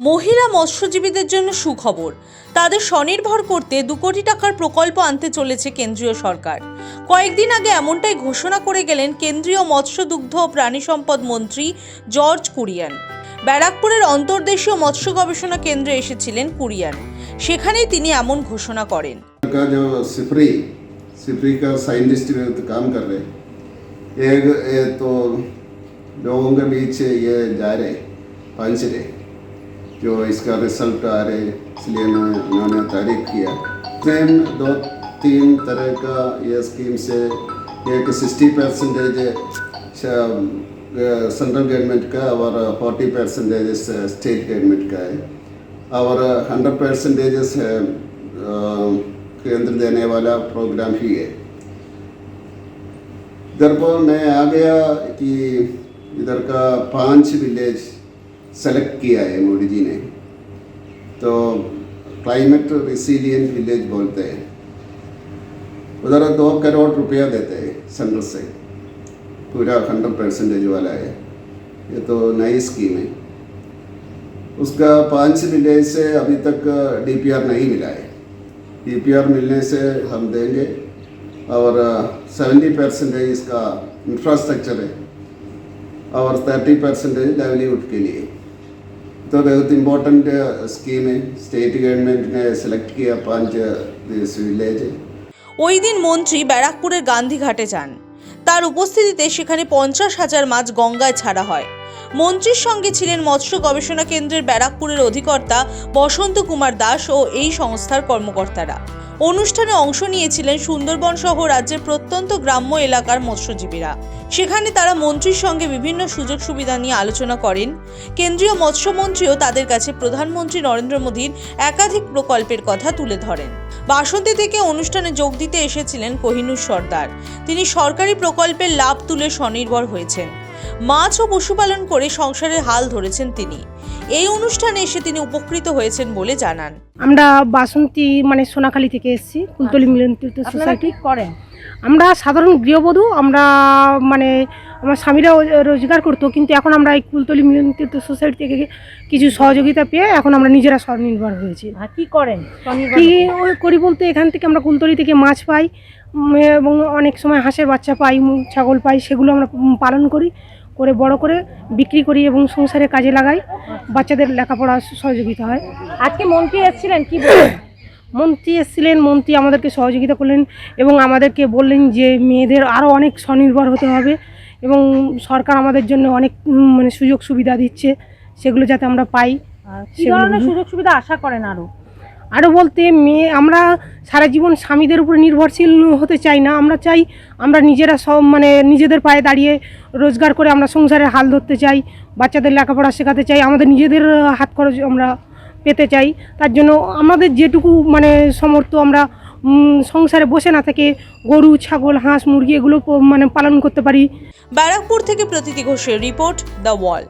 মহিলা মৎস্যজীবীদের জন্য সুখবর তাদের স্বনির্ভর করতে দু কোটি টাকার প্রকল্প আনতে চলেছে কেন্দ্রীয় সরকার কয়েকদিন আগে এমনটাই ঘোষণা করে গেলেন কেন্দ্রীয় মৎস্য দুগ্ধ ও প্রাণী সম্পদ মন্ত্রী জর্জ কুরিয়ান ব্যারাকপুরের অন্তর্দেশীয় মৎস্য গবেষণা কেন্দ্রে এসেছিলেন কুরিয়ান সেখানেই তিনি এমন ঘোষণা করেন का जो सिपरी सिपरी का साइंटिस्ट भी तो काम कर रहे एक ये तो लोगों के बीच ये जा रहे पंच रहे जो इसका रिज़ल्ट आ रहे इसलिए उन्होंने तारीफ़ किया। सेम दो, तीन तरह का ये स्कीम से एक सिक्सटी परसेंटेज सेंट्रल गवर्नमेंट का और फोर्टी परसेंटेज स्टेट गवर्नमेंट का है। और हंड्रेड परसेंटेज केंद्र देने वाला प्रोग्राम ही है। इधर को मैं आ गया कि इधर का पाँच विलेज सेलेक्ट किया है मोदी जी ने। तो क्लाइमेट रिसीलियंट विलेज बोलते हैं। उधर दो करोड़ रुपया देते हैं सेंटर से। पूरा हंड्रेड परसेंटेज वाला है। ये तो नई स्कीम है। उसका पाँच विलेज से अभी तक डीपीआर नहीं मिला है। डीपीआर मिलने से हम देंगे। और सेवेंटी परसेंटेज इसका इंफ्रास्ट्रक्चर है। और थर्टी परसेंटेज लाइवलीहुड के लिए। ഭാഗത്ത് ഇമ്പോർട്ടൻ്റ് സ്കീം സ്റ്റേറ്റ് ഗവൺമെൻറ്റിനെ സെലക്ട് ചെയ്യുക പഞ്ച് ദിസ് വില്ലേജ് ওই দিন মন্ত্রী ব্যারাকপুরের গান্ধীঘাটে যান। তার উপস্থিতিতে সেখানে পঞ্চাশ হাজার মাছ গঙ্গায় ছাড়া হয়। মন্ত্রীর সঙ্গে ছিলেন মৎস্য গবেষণা কেন্দ্রের ব্যারাকপুরের অধিকর্তা বসন্ত কুমার দাস ও এই সংস্থার কর্মকর্তারা। অনুষ্ঠানে অংশ নিয়েছিলেন সুন্দরবন সহ রাজ্যের প্রত্যন্ত গ্রাম্য এলাকার মৎস্যজীবীরা। সেখানে তারা মন্ত্রীর সঙ্গে বিভিন্ন সুযোগ সুবিধা নিয়ে আলোচনা করেন। কেন্দ্রীয় মৎস্যমন্ত্রীও তাদের কাছে প্রধানমন্ত্রী নরেন্দ্র মোদীর একাধিক প্রকল্পের কথা তুলে ধরেন। বাসন্তী থেকে অনুষ্ঠানে যোগ দিতে এসেছিলেন কোহিনুর সর্দার। তিনি সরকারি প্রকল্পের লাভ তুলে স্বনির্ভর হয়েছেন। মাছ ও পশুপালন করে সংসারের হাল ধরেছেন তিনি। এই অনুষ্ঠানে এসে তিনি উপকৃত হয়েছেন বলে জানান। আমরা বাসন্তী মানে সোনাখালী থেকে এসেছি কুলতলি মিলন তীর্থ সোসাইটি। করেন? আমরা সাধারণ গৃহবধূ আমরা মানে আমার স্বামীরাও রোজগার করতো কিন্তু এখন আমরা এই কুলতলি মিলন সোসাইটি থেকে কিছু সহযোগিতা পেয়ে এখন আমরা নিজেরা স্বনির্ভর হয়েছি। আর কি করেন? কি ওই করি বলতে এখান থেকে আমরা কুলতলি থেকে মাছ পাই এবং অনেক সময় হাঁসের বাচ্চা পাই ছাগল পাই সেগুলো আমরা পালন করি করে বড় করে বিক্রি করি এবং সংসারে কাজে লাগাই। বাচ্চাদের লেখাপড়া সহযোগিতা হয়। আজকে মন্ত্রী এসেছিলেন কি বলবেন? মন্ত্রী এসেছিলেন মন্ত্রী আমাদেরকে সহযোগিতা করলেন এবং আমাদেরকে বললেন যে মেয়েদের আরও অনেক স্বনির্ভর হতে হবে এবং সরকার আমাদের জন্য অনেক মানে সুযোগ সুবিধা দিচ্ছে সেগুলো যাতে আমরা পাই। সুযোগ সুবিধা আশা করেন আরও? আরও বলতে মেয়ে আমরা সারা জীবন স্বামীদের উপর নির্ভরশীল হতে চাই না। আমরা চাই আমরা নিজেরা সব মানে নিজেদের পায়ে দাঁড়িয়ে রোজগার করে আমরা সংসারের হাল ধরতে চাই বাচ্চাদের লেখাপড়া শেখাতে চাই। আমাদের নিজেদের হাত খরচ আমরা পেতে চাই। তার জন্য আমাদের যেটুকু মানে সমর্থ আমরা সংসারে বসে না থেকে গরু, ছাগল, হাঁস, মুরগি এগুলো মানে পালন করতে পারি। ব্যারাকপুর থেকে প্রতীতি ঘোষের রিপোর্ট দ্য ওয়াল।